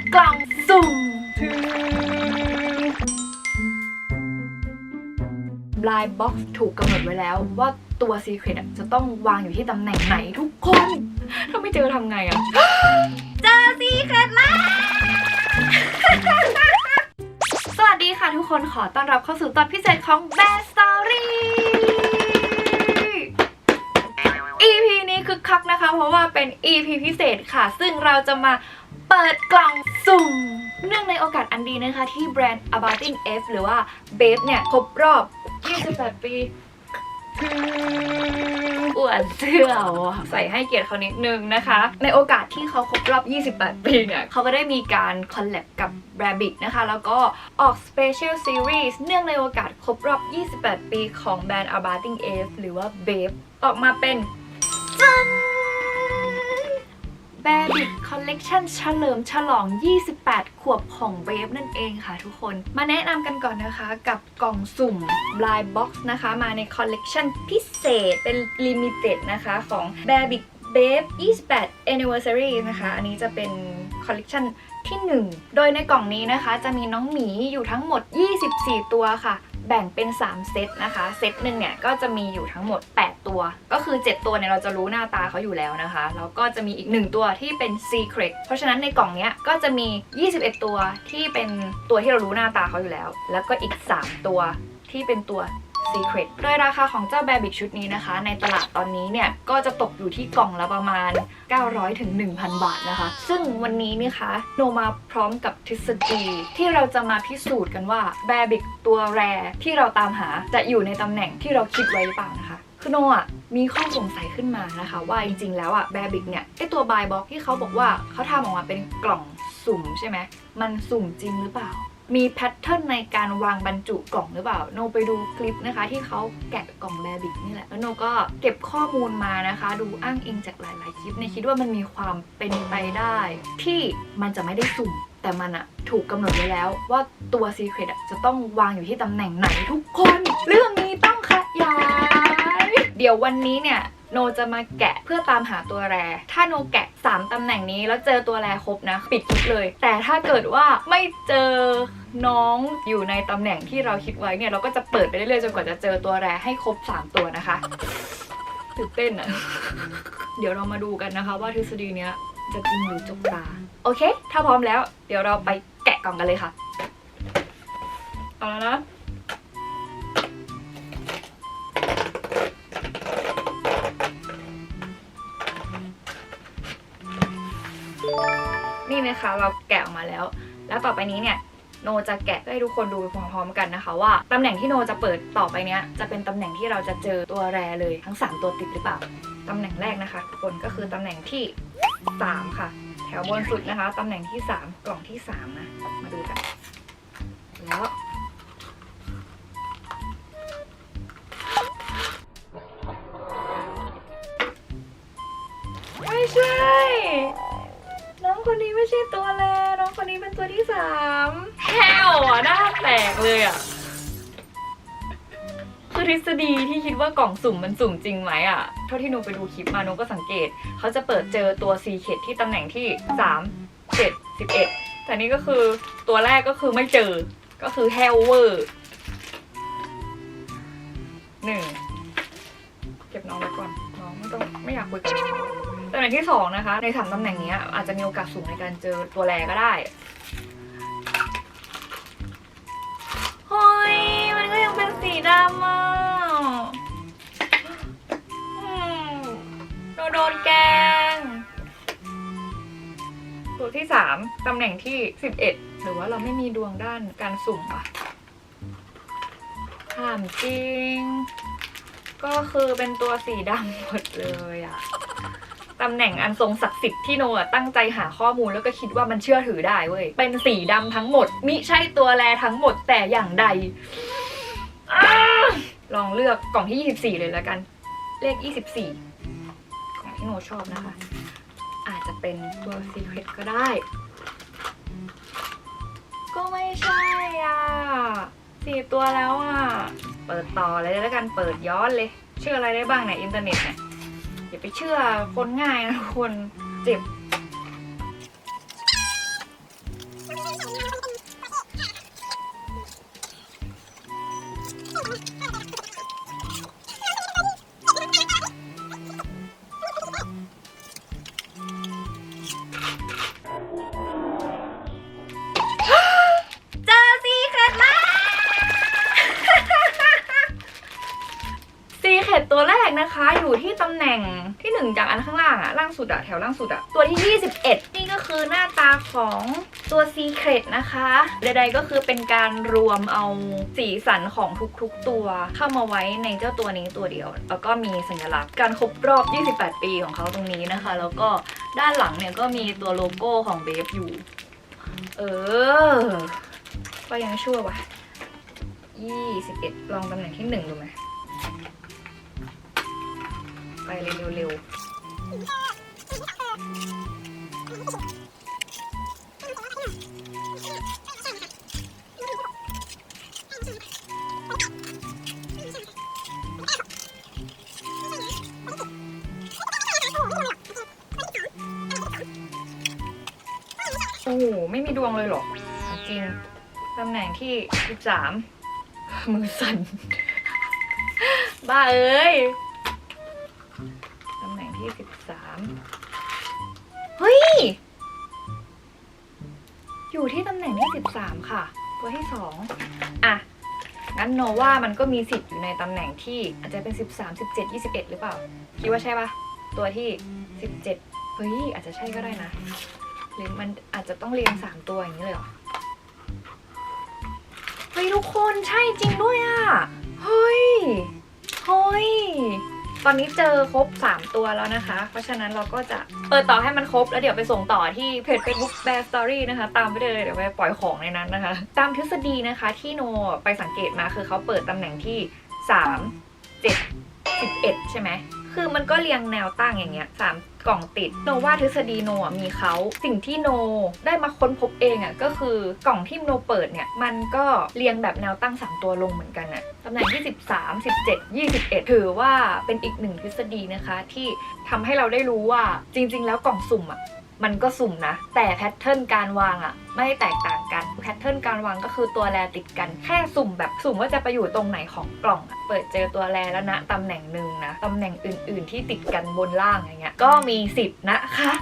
ดกล่องสุ่มลายบ็อกซ์ถูกกำหนดไว้แล้วว่าตัว Secret อะจะต้องวางอยู่ที่ตำแหน่งไหนทุกคน ถ้าไม่เจอทำไงอะเจอ Secret แล้วสวัสดีค่ะทุกคนขอต้อนรับเข้าสู่ตอนพิเศษของ Bad Story EP นี้คึกคักนะคะ เพราะว่าเป็น EP พิเศษค่ะ ซึ่งเราจะมา เปิดกล่องสุ่มเนื่องในโอกาสอันดีนะคะ ที่แบรนด์ Abating F หรือว่า Babe เนี่ย ครบรอบ 28 ปีอวดเสื้อใส่ให้เกียรติเขานิดนึงนะคะ ในโอกาสที่เขาครบรอบ 28 ปีเนี่ย เขาก็ได้มีการคอลแลบกับ Rabbit นะคะ แล้วก็ออก Special Series เนื่องในโอกาสครบรอบ 28 ปีของแบรนด์ Abating F หรือว่า Babe ออกมาเป็นจัน Babbitt Collection เฉลิมฉลอง 28 ขวบของ Babe นั่นเองค่ะทุกคน มาแนะนำกันก่อนนะคะกับกล่องสุ่ม Blind Box นะคะ มาในคอลเลกชันพิเศษเป็น Limited นะคะของ Babbitt Babe 28 Anniversary นะคะ อันนี้จะเป็นคอลเลกชันที่ 1 โดยในกล่องนี้นะคะจะมีน้องหมีอยู่ทั้งหมด 24 ตัวค่ะ แบ่งเป็น 3 เซตนะคะ เซตหนึ่งเนี่ยก็จะมีอยู่ทั้งหมด 8 ตัว ก็คือ 7 ตัวเนี่ยเราจะรู้หน้าตาเขาอยู่แล้วนะคะ แล้วก็จะมีอีก 1 ตัวที่เป็น Secret เพราะฉะนั้นในกล่องเนี้ยก็จะมี 21 ตัวที่เป็นตัวที่เรารู้หน้าตาเขาอยู่แล้ว แล้วก็อีก 3 ตัวที่เป็นตัว Secret โดยราคาของเจ้าแบบิกชุดนี้นะคะ ในตลาดตอนนี้เนี่ย ก็จะตกอยู่ที่กล่องละประมาณ 900ถึง1,000 บาทนะคะ ซึ่งวันนี้นะคะโนมาพร้อมกับทฤษฎีที่เราจะมาพิสูจน์กันว่าแบบิกตัวแรที่เราตามหาจะอยู่ในตำแหน่งที่เราคิดไว้หรือเปล่านะคะคือโนอะมีข้อสงสัยขึ้นมานะคะว่าจริงๆ แล้วอะแบบิกเนี่ยไอตัวบายบ็อกที่เขาบอกว่าเขาทำออกมาเป็นกล่องสุ่มใช่ไหมมันสุ่มจริงหรือเปล่า มีแพทเทิร์นในการวางบรรจุกล่องหรือเปล่า โนไปดูคลิปนะคะ ที่เขาแกะกล่องแบบิกนี่แหละ แล้วโนก็เก็บข้อมูลมานะคะ ดูอ้างอิงจากหลาย ๆ คลิปในคิดว่ามันมีความเป็นไปได้ ที่มันจะไม่ได้สุ่ม แต่มันอะถูกกำหนดไว้แล้วว่าตัว Secret อะจะต้องวางอยู่ที่ตำแหน่งไหนทุกคน เรื่องนี้ต้องขยายเดี๋ยววันนี้เนี่ยโนจะมาแกะเพื่อตามหาตัวแร ถ้าโนแกะ 3ตำแหน่งนี้แล้วเจอตัวแรครบนะ ปิดคลิปเลย แต่ถ้าเกิดว่าไม่เจอ น้องอยู่ในตำแหน่งที่เราคิดไว้เนี่ยเราก็จะเปิดไปเรื่อยๆจนกว่าจะเจอตัวแรให้ครบ 3 ตัวนะคะตื่นเต้นอะเดี๋ยวเรามาดูกันนะคะ ว่าทฤษฎีเนี้ยจะจริงหรือจกตา โอเค ถ้าพร้อมแล้ว เดี๋ยวเราไปแกะกล่องกันเลยค่ะ เอาแล้วนะนี่นะคะเราแกะออกมาแล้ว แล้วต่อไปนี้เนี่ย โนจะแกะให้ทุกคนดูไปพร้อมๆกันนะคะว่าตำแหน่งที่โนจะเปิดต่อไปเนี้ยจะเป็นตำแหน่งที่เราจะเจอตัวแรเลยทั้ง 3 ตัวติดหรือเปล่าตำแหน่งแรกนะคะทุกคนก็คือตำแหน่งที่ 3 ค่ะ แถวบนสุดนะคะตำแหน่งที่ 3 กล่องที่ 3 นะ มาดูกันแล้วไม่ใช่อ คนนี้ไม่ใช่ตัวแรน้องคนนี้เป็นตัวที่สามแฮวอะหน้าแตกเลยอะ คือทฤษฎีที่คิดว่ากล่องสุ่มมันสุ่มจริงไหมอะ เท่าที่หนูไปดูคลิปมาหนูก็สังเกต เขาจะเปิดเจอตัวซีเคทที่ตำแหน่งที่3 7 11แต่นี่ก็คือตัวแรกก็คือไม่เจอ ก็คือแฮวเวอร์หนึ่งเก็บน้องไว้ก่อน น้องไม่ต้องไม่อยากคุยกับน้อง ตำแหน่งที่สองนะคะ ในสามตำแหน่งนี้อาจจะมีโอกาสสูงในการเจอตัวแรก็ได้เฮ้ยมันก็ยังเป็นสีดำอะโดนโดนแกง ตัวที่สามตำแหน่งที่สิบเอ็ดหรือว่าเราไม่มีดวงด้านการสุ่มอะถามจริง ก็คือเป็นตัวสีดำหมดเลยอะ ตำแหน่งอันทรงศักดิ์สิทธิ์ที่โนะตั้งใจหาข้อมูลแล้วก็คิดว่ามันเชื่อถือได้เว้ย เป็นสีดำทั้งหมด มิใช่ตัวแลทั้งหมดแต่อย่างใดอลองเลือกกล่องที่ 24 เลยแล้วกัน เลข 24 กล่องที่โนชอบนะคะ อาจจะเป็นตัว Secret ก็ได้ ก็ไม่ใช่อะสี่ตัวแล้วอะ เปิดต่อเลยแล้วกันเปิดย้อนเลยเชื่ออะไรได้บ้างในอินเทอร์เน็ตเนี่ย อย่าไปเชื่อคนง่ายนะคนเจ็บีเข็ดตัวแรกนะคะ อยู่ที่ตำแหน่งที่หนึ่งจากอันข้างล่างอะล่างสุดอะแถวล่างสุดอะตัวที่ 21 นี่ก็คือหน้าตาของตัว Secret นะคะใดๆก็คือเป็นการรวมเอาสีสันของทุกๆตัวเข้ามาไว้ในเจ้าตัวนี้ตัวเดียว แล้วก็มีสัญลักษณ์การครบรอบ 28 ปีของเขาตรงนี้นะคะ แล้วก็ด้านหลังเนี่ยก็มีตัวโลโก้ของเบฟอยู่เออก็ยังชั่ววะ21 ลองตำแหน่งที่หนึ่งดูไหม ไปเลยเร็วๆ โอ้โห ไม่มีดวงเลยเหรอ จริง ตำแหน่งที่ 13 มือสั่น บ้าเอ้ย เฮ้ย อยู่ที่ตำแหน่งที่13ค่ะ ตัวที่2อะ งั้นโนว่ามันก็มีสิทธิ์อยู่ในตำแหน่งที่อาจจะเป็น13 17 21หรือเปล่า คิดว่าใช่ปะตัวที่17เจ็ดเฮ้ย อาจจะใช่ก็ได้นะ หรือมันอาจจะต้องเรียง3ตัวอย่างนี้เลยเหรอ เฮ้ย ทุกคนใช่จริงด้วยอะ่ะ เฮ้ย เฮ้ย ตอนนี้เจอครบ 3 ตัวแล้วนะคะ เพราะฉะนั้นเราก็จะเปิดต่อให้มันครบ แล้วเดี๋ยวไปส่งต่อที่เพจ Facebook Bear Story นะคะ ตามไปเลยเดี๋ยวไปปล่อยของในนั้นนะคะ ตามทฤษฎีนะคะที่โนไปสังเกตมาคือเขาเปิดตำแหน่งที่ 3 7 11 ใช่ไหม คือมันก็เรียงแนวตั้งอย่างเงี้ยสามกล่องติดโนว่าทฤษฎีโนอะมีเขาสิ่งที่โนได้มาค้นพบเองอะก็คือกล่องที่โนเปิดเนี่ย มันก็เรียงแบบแนวตั้ง 3 ตัวลงเหมือนกันอะตำแหน่งที่ 13 17 21 ถือว่าเป็นอีกหนึ่งทฤษฎีนะคะ ที่ทำให้เราได้รู้ว่าจริง ๆ แล้วกล่องสุ่มอะ มันก็สุ่มนะ แต่แพทเทิร์นการวางอะไม่แตกต่างกันแพทเทิร์นการวางก็คือตัวแรติดกันแค่สุ่มแบบสุ่มว่าจะไปอยู่ตรงไหนของกล่องอเปิดเจอตัวแรแล้วนะตำแหน่งหนึ่งนะตำแหน่งอื่น ๆ ที่ติดกันบนล่างอย่างเงี้ยก็มีสิทธิ์นะคะ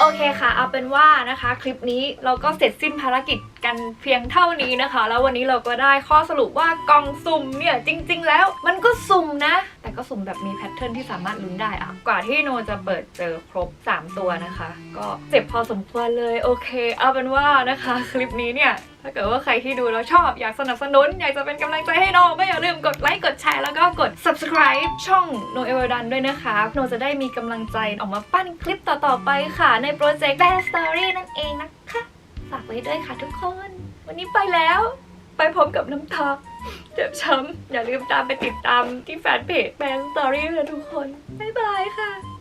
โอเคค่ะ เอาเป็นว่านะคะ คลิปนี้เราก็เสร็จสิ้นภารกิจกันเพียงเท่านี้นะคะ แล้ววันนี้เราก็ได้ข้อสรุปว่ากล่องสุ่มเนี่ยจริง ๆ แล้วมันก็สุ่มนะ ก็สุ่มแบบมีแพทเทิร์นที่สามารถลุ้นได้อะกว่าที่โนจะเปิดเจอครบ 3 ตัวนะคะ ก็เจ็บพอสมควรเลยโอเค เอาเป็นว่านะคะ คลิปนี้เนี่ยถ้าเกิดว่าใครที่ดูแล้วชอบอยากสนับสนุน อยากจะเป็นกำลังใจให้โนก็อย่าลืมกดไลค์กดแชร์แล้วก็กด subscribe ช่องโนเอเวอร์ดันด้วยนะคะโนจะได้มีกำลังใจออกมาปั้นคลิปต่อๆไปค่ะ ในโปรเจกต์ Bear Story นั่นเองนะคะ ฝากไว้ด้วยค่ะทุกคน วันนี้ไปแล้ว ไปพร้อมกับน้ำตาเจ็บช้ำอย่าลืมตามไปติดตามที่แฟนเพจ Bear Story นะทุกคน บ๊ายบายค่ะ